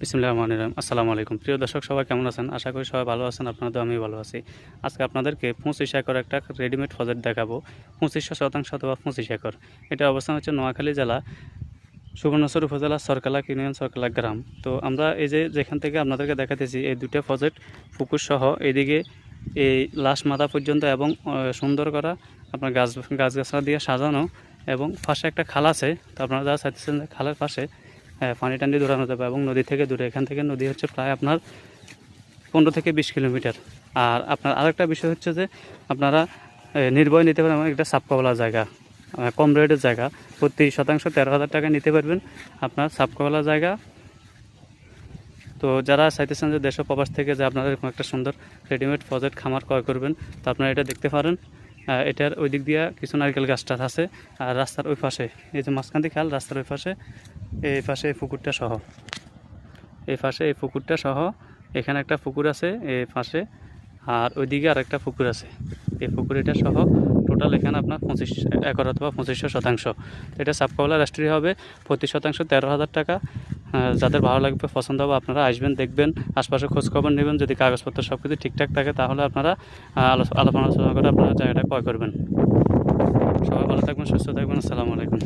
বিসমুল্লাহ রহমান রহিম। আসসালামু আলাইকুম। প্রিয় দর্শক, সবাই কেমন আছেন? আশা করি সবাই ভালো আছেন আপনাদের আমি ভালো আছি। আজকে আপনাদেরকে পঁচিশ একর একটা রেডিমেড ফজেট দেখাবো। পঁচিশশো শতাংশ অথবা পঁচিশ একর। এটা অবস্থান হচ্ছে নোয়াখালী জেলা সুবর্ণচর উপজেলা সরকালা ইউনিয়ন সরকালা গ্রাম। তো আমরা এই যে যেখান থেকে আপনাদেরকে দেখাতেছি, এই দুটো প্রজেক্ট পুকুর সহ এইদিকে এই লাশ মাথা পর্যন্ত এবং সুন্দর করা আপনার গাছ গাছগাছরা দিয়ে সাজানো এবং পাশে একটা খাল আছে। তো আপনারা যারা চাইতেছেন খালের পাশে হ্যাঁ, পানি টানি দূরানো যাবে এবং নদী থেকে দূরে। এখান থেকে নদী হচ্ছে প্রায় আপনার পনেরো থেকে বিশ কিলোমিটার। আর আপনার আরেকটা বিষয় হচ্ছে যে আপনারা নির্ভয় নিতে পারেন এমন একটা সাপকাওয়ালা জায়গা কম রেটের জায়গা। প্রতি শতাংশ তেরো হাজার টাকা নিতে পারবেন আপনার সাপকাওয়ালা জায়গা। তো যারা চাইতেছেন যে দেশ প্রবাস থেকে যে আপনারা এরকম একটা সুন্দর রেডিমেড প্রজেক্ট খামার ক্রয় করবেন তো আপনারা এটা দেখতে পারেন। এটার ওই দিক দিয়ে কিছু নারকেল গাছটা আছে আর রাস্তার ওই পাশে এই যে মাঝখান খেয়াল রাস্তার ওই পাশে এই পাশে এই পুকুরটা সহ। এই পাশে এই পুকুরটা সহ। এখানে একটা পুকুর আছে এই পাশে। আর ওইদিকে আর একটা পুকুর আছে। এই পুকুর এটা সহ টোটাল এখানে আপনার পঁচিশ একর অথবা পঁচিশশো শতাংশ। এটা সাবকাওয়ালা রাষ্ট্রীয় হবে। প্রতি শতাংশ তেরো হাজার টাকা। আহ, যাদের ভালো লাগবে পছন্দ হবে আপনারা আসবেন দেখবেন আশপাশে খোঁজখবর নেবেন। যদি কাগজপত্র সব কিছু ঠিকঠাক থাকে তাহলে আপনারা আলো- আলোচনা আলোচনা করে আপনারা জায়গাটা ক্রয় করবেন। সবাই ভালো থাকবেন সুস্থ থাকবেন। আসসালামু আলাইকুম।